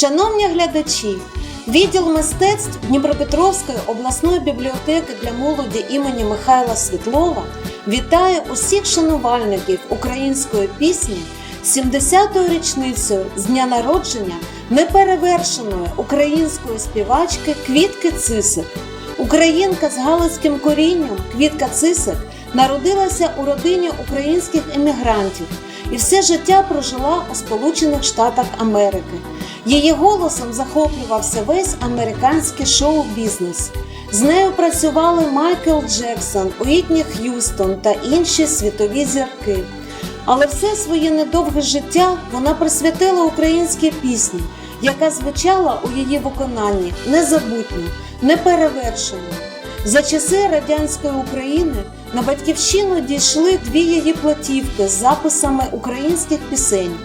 Шановні глядачі, відділ мистецтв Дніпропетровської обласної бібліотеки для молоді імені Михайла Світлова вітає усіх шанувальників української пісні 70-ї річницею з дня народження неперевершеної української співачки Квітки Цисик. Українка з галицьким корінням Квітка Цисик народилася у родині українських емігрантів і все життя прожила у Сполучених Штатах Америки. Її голосом захоплювався весь американський шоу-бізнес. З нею працювали Майкл Джексон, Уітні Х'юстон та інші світові зірки. Але все своє недовге життя вона присвятила українській пісні, яка звучала у її виконанні незабутньо, неперевершено. За часи радянської України на батьківщину дійшли дві її платівки з записами українських пісень.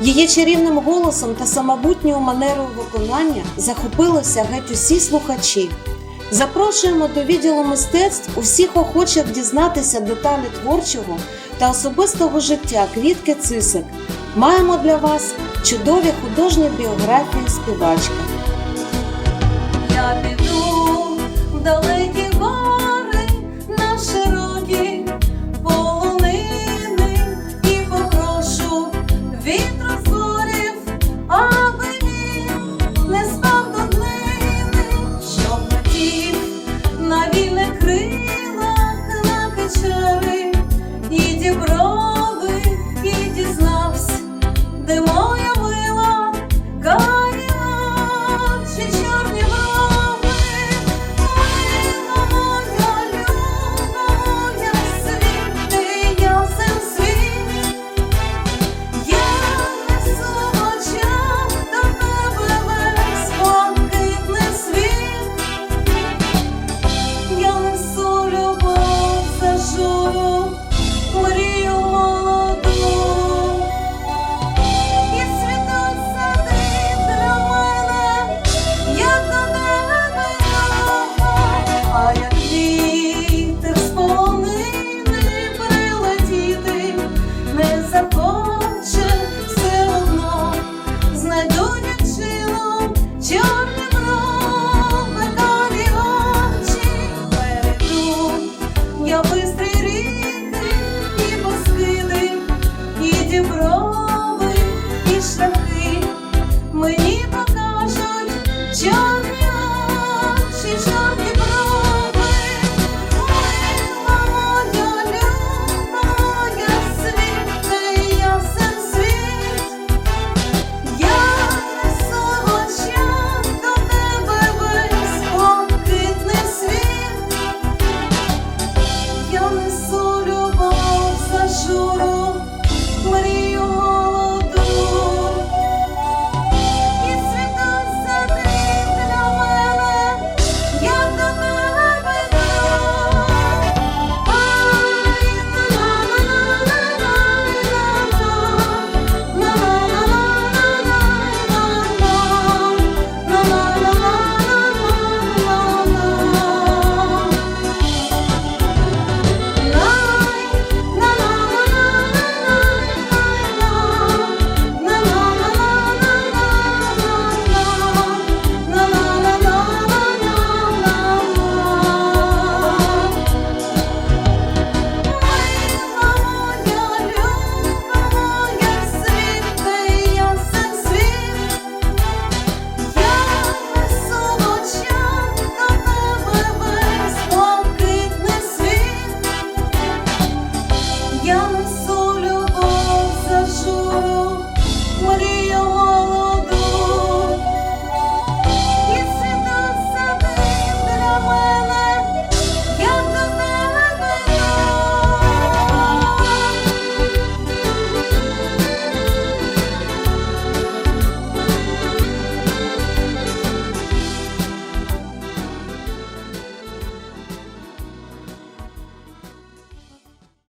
Її чарівним голосом та самобутньою манерою виконання захопилися геть усі слухачі. Запрошуємо до відділу мистецтв усіх охочих дізнатися деталі творчого та особистого життя Квітки Цисик. Маємо для вас чудові художні біографії співачки. Я піду в далекі гори на широкі полонини і попрошу від. я быстро